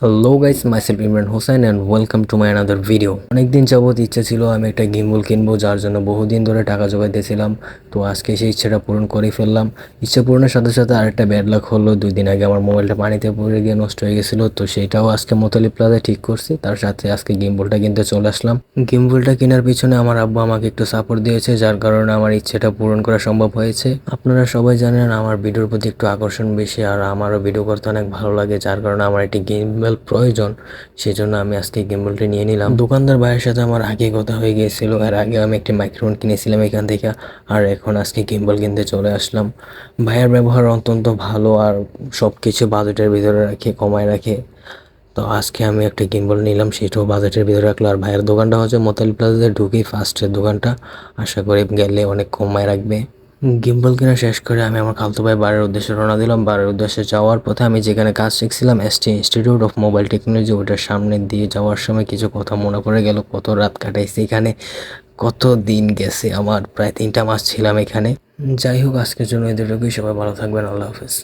Hello guys my myself Imran Hossain and welcome to my another video অনেকদিন যাবৎ ইচ্ছা ছিল আমি একটা গিম্বল কিনবো, যার জন্য বহুদিন ধরে টাকা জোগাইতেছিলাম। তো আজকে সেই ইচ্ছাটা পূরণ করে ফেললাম। ইচ্ছা পূরণের সাথে সাথে আরেকটা ব্যাড লাক হলো। দুই দিন আগে আমার মোবাইলটা পানিতে পড়ে গিয়ে নষ্ট হয়ে গেছিল। তো সেটাও আজকে মোতালি প্লাজায় ঠিক করছি। তার সাথে আজকে গিম্বলটা কিনতে চলে আসলাম। গিম্বলটা কেনার পিছনে আমার আব্বু আমাকে একটু সাপোর্ট দিয়েছে, যার কারণে আমার ইচ্ছেটা পূরণ করা সম্ভব হয়েছে। আপনারা সবাই জানেন, আমার ভিডিওর প্রতি একটু আকর্ষণ বেশি, আর আমারও ভিডিও করতে অনেক ভালো লাগে, যার কারণে আমার একটি গিম্বল প্রয়োজন। সেই জন্য আমি আজকে গিম্বলটি নিয়ে নিলাম। দোকানদার ভাইয়ের সাথে আমার আগে কথা হয়ে গিয়েছিল। এর আগে আমি একটি মাইক্রোফোন কিনেছিলাম এখান থেকে। আর এখন আজকে গিম্বল কিনতে চলে আসলাম। ভাইয়ের ব্যবহার অত্যন্ত ভালো আর সব কিছু বাজেটের ভিতরে রাখে, কমায় রাখে। তো আজকে আমি একটা গিম্বল নিলাম, সেটাও বাজেটের ভিতরে রাখল আর ভাইয়ের দোকানটা হচ্ছে মোতালি প্লাজাতে ঢুকেই ফার্স্টের দোকানটা। আশা করি গেলে অনেক কমায় রাখবে। গিম্বল কেনা শেষ করে আমি আমার খালতো ভাই বাড়ির উদ্দেশ্যে রওনা দিলাম। বারের উদ্দেশ্যে যাওয়ার পথে আমি যেখানে কাজ শিখছিলাম S T institute of mobile technology ওটার সামনে দিয়ে যাওয়ার সময় কিছু কথা মনে পড়ে গেল। কত রাত কাটাইছি এখানে, কত দিন গেছে আমার, প্রায় তিনটা মাস ছিলাম এখানে। যাই হোক, আজকের জন্য এদেরটুকুই সবাই ভালো থাকবেন, আল্লাহ হাফেজ।